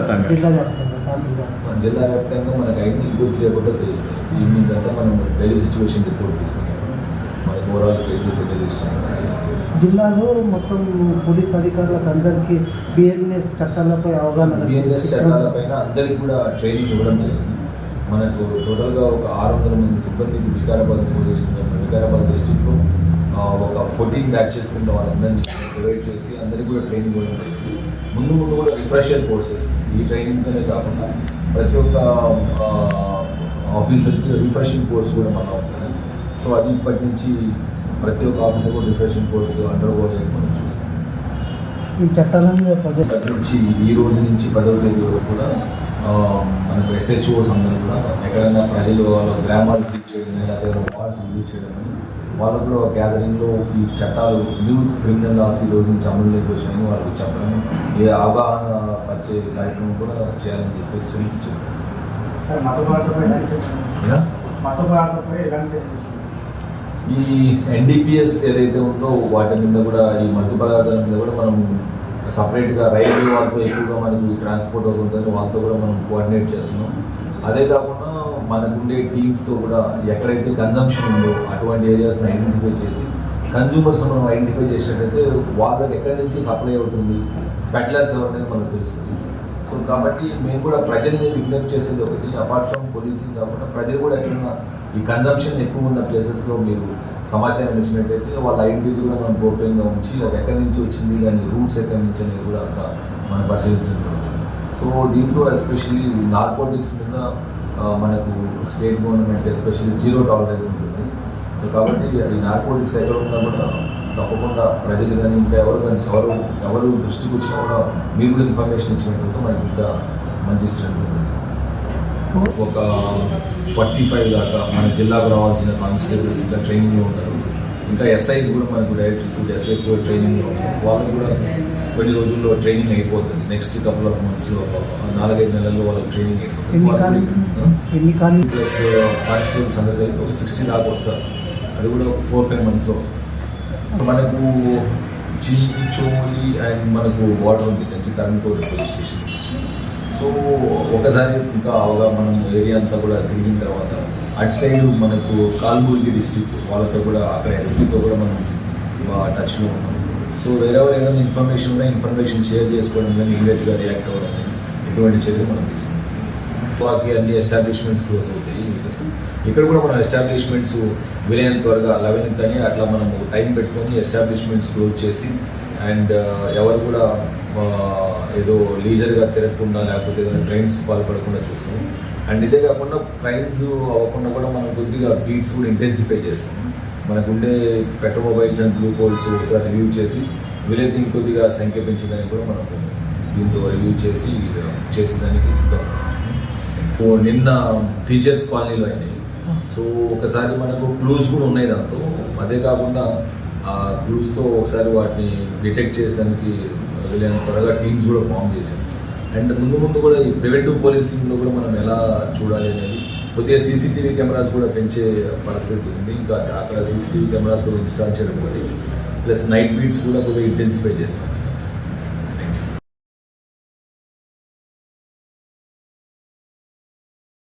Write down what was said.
వ్యాప్తంగా జిల్లా వ్యాప్తంగా జిల్లా వ్యాప్తంగా మనకు ఐదు కొద్దిసేపట్లో తెలుస్తుంది ఈవినింగ్ తర్వాత మనం డైలీ సిచ్యువేషన్ రిపోర్ట్ తీసుకుంటాం మనకు ఓవరాల్ కేసెస్ ఎన్ని జిల్లాలో మొత్తం పోలీస్ అధికారులకు అందరికీ బిఎన్ఎస్ చట్టాలపై అవగాహన బిఎన్ఎస్ చట్టాలపైన అందరికీ కూడా ట్రైనింగ్ ఇవ్వడం జరిగింది. మనకు టోటల్గా ఒక ఆరు వందల మంది సిబ్బందికి వికారాబాద్ పోలీస్ వికారాబాద్ డిస్టిక్లో ఒక ఫోర్టీన్ బ్యాచెస్ కింద వాళ్ళందరినీ ప్రొవైడ్ చేసి అందరికీ కూడా ట్రైనింగ్ ఇవ్వడం జరిగింది. ముందు ముందు కూడా రిఫ్రెషర్ కోర్సెస్ ఈ ట్రైనింగ్తోనే కాకుండా ప్రతి ఒక్క ఆఫీసర్కి రిఫ్రెషింగ్ కోర్స్ కూడా మన ఉంటుంది సో అది ఇప్పటి నుంచి ప్రతి ఒక్క ఆఫీసర్ కూడా రిఫ్రెషింగ్ కోర్స్ అండర్ పోలేదు మనం చూస్తాం. ఈ చట్టాలను నుంచి ఈ రోజు నుంచి పదవ తేదీ వరకు కూడా మనకు ఎస్హెచ్ఓస్ అందరూ కూడా ఎక్కడైనా ప్రజలు వాళ్ళ గ్రామాలు క్లిక్ చేయడం ఏదైనా వార్డ్స్ విజిట్ చేయడం వాళ్ళు కూడా గ్యాదరింగ్లో ఈ చట్టాలు న్యూ క్రిమినల్ లాస్ ఈ రోజు నుంచి అమలులోకి వచ్చాయని వాళ్ళకి చెప్పడం ఏ అవగాహన పరిచే కార్యక్రమం కూడా చేయాలని చెప్పేసి చర్చలు ఈ ఎన్డీపీఎస్ ఏదైతే ఉందో వాటి మీద కూడా ఈ మధ్య పదార్థాల మీద కూడా మనం సపరేట్గా రైల్వే వాళ్ళతో ఎక్కువగా మనకి ట్రాన్స్పోర్ట్ అవుతుంది వాళ్ళతో కూడా మనం కోఆర్డినేట్ చేస్తున్నాం. అదే కాకుండా మనకు ఉండే టీమ్స్తో కూడా ఎక్కడైతే కన్జంప్షన్ ఉందో అటువంటి ఏరియాస్ని ఐడెంటిఫై చేసి కన్జ్యూమర్స్ మనం ఐడెంటిఫై చేసినట్టయితే వాళ్ళకి ఎక్కడి నుంచి సప్లై అవుతుంది పెడ్లర్స్ ఎవరినైతే మనకు తెలుస్తుంది. సో కాబట్టి మేము కూడా ప్రజల్ని విజ్ఞప్తి చేసేది ఒకటి. అపార్ట్ ఫ్రమ్ పోలీసింగ్ కాకుండా ప్రజలు కూడా ఎక్కడైనా ఈ కన్జంప్షన్ ఎక్కువ ఉన్న ప్లేసెస్లో మీరు సమాచారం ఇచ్చినట్టయితే వాళ్ళ ఐడెంటిటీ కూడా మనం గోప్యంగా ఉంచి అది ఎక్కడి నుంచి వచ్చింది దాని రూట్స్ ఎక్కడి నుంచి అనేది కూడా అంతా మనం పరిశీలించడం సో దీంట్లో ఎస్పెషల్లీ నార్కోటిక్స్ మీద మనకు state government especially zero tolerance ఉంటుంది. సో కాబట్టి అది నార్కోటిక్స్ ఎక్కడ ఉన్నా కూడా తప్పకుండా ప్రజలు కానీ ఇంకా ఎవరు కానీ ఎవరు ఎవరు దృష్టికి వచ్చినా కూడా మీరు కూడా ఇన్ఫర్మేషన్ ఇచ్చినట్లయితే మనకి ఇంకా మంచి స్ట్రెంత్ ఉంటుంది. ఒక ఫార్టీ ఫైవ్ దాకా మన జిల్లాకు రావాల్సిన కానిస్టేబుల్స్ ఇంకా ట్రైనింగ్లో ఉంటారు. ఇంకా ఎస్ఐస్ కూడా మనకు డైరెక్ట్ ఎస్ఐస్ కూడా ట్రైనింగ్లో ఉంటారు. కూడా కొన్ని రోజుల్లో ట్రైనింగ్ అయిపోతుంది. నెక్స్ట్ కపుల్ ఆఫ్ మంత్స్లో నాలుగైదు నెలల్లో వాళ్ళకి ట్రైనింగ్ అయిపోతుంది. ప్లస్ కానిస్టేబుల్స్ అందరూ కలిపి ఒక సిక్స్టీ దాకా వస్తారు. అది కూడా ఒక ఫోర్ ఫైవ్ మంత్స్లో వస్తుంది. మనకు చించోలి అండ్ మనకు వాటర్ ఉంది. నుంచి కరెంట్కోటి పోలీస్ స్టేషన్. సో ఒకసారి ఇంకా అవగా మనం ఏరియా అంతా కూడా తిరిగిన తర్వాత అటు సైడ్ మనకు కాల్బూర్గి డిస్టిక్ వాళ్ళతో కూడా అక్కడ ఎస్పీతో కూడా మనం టచ్లో ఉన్నాం. సో వేరెవరు ఏదైనా ఇన్ఫర్మేషన్ ఉన్నా ఇన్ఫర్మేషన్ షేర్ చేసుకోవడం కానీ ఇమీడియట్గా రియాక్ట్ అవ్వడం కానీ ఎటువంటి చర్యలు మనం తీసుకుంటాం. వాళ్ళకి అన్ని ఎస్టాబ్లిష్మెంట్స్ క్లోజ్ అవుతాయి. ఇక్కడ కూడా మనం ఎస్టాబ్లిష్మెంట్స్ వీలైనంత త్వరగా లెవెన్ కానీ అట్లా మనం టైం పెట్టుకొని ఎస్టాబ్లిష్మెంట్స్ క్లోజ్ చేసి అండ్ ఎవరు కూడా ఏదో లీజర్గా తిరగకుండా లేకపోతే ఏదైనా ట్రైన్స్ పాల్పడకుండా చూస్తాం. అండ్ ఇదే కాకుండా క్రైమ్స్ అవ్వకుండా కూడా మనం కొద్దిగా బీట్స్ కూడా ఇంటెన్సిఫై చేస్తాం. మనకు ఉండే పెట్రోమొబైల్స్ అండ్ బ్లూ హోల్స్ ఒకసారి రివ్యూ చేసి వీలైతే ఇంకొద్దిగా సంఖ్య పెంచడానికి కూడా మనం దీంతో రివ్యూ చేసి చేసేదానికి సిద్ధం. నిన్న టీచర్స్ కాలనీలో అయినాయి. సో ఒకసారి మనకు క్లూస్ కూడా ఉన్నాయి దాంతో. అదే కాకుండా ఆ క్లూస్తో ఒకసారి వాటిని డిటెక్ట్ చేసేదానికి వీలైనంత త్వరగా టీమ్స్ కూడా ఫామ్ చేశాం అండ్ ముందు ముందు కూడా ఈ ప్రివెంటివ్ పోలీసింగ్లో కూడా మనం ఎలా చూడాలి అనేది కొద్దిగా సీసీటీవీ కెమెరాస్ కూడా పెంచే పరిస్థితి ఉంది. ఇంకా అక్కడ సీసీటీవీ కెమెరాస్ కూడా ఇన్స్టాల్ చేయడం ఒకటి. ప్లస్ నైట్ బీట్స్ కూడా కొద్దిగా ఇంటెన్సిఫై చేస్తాం.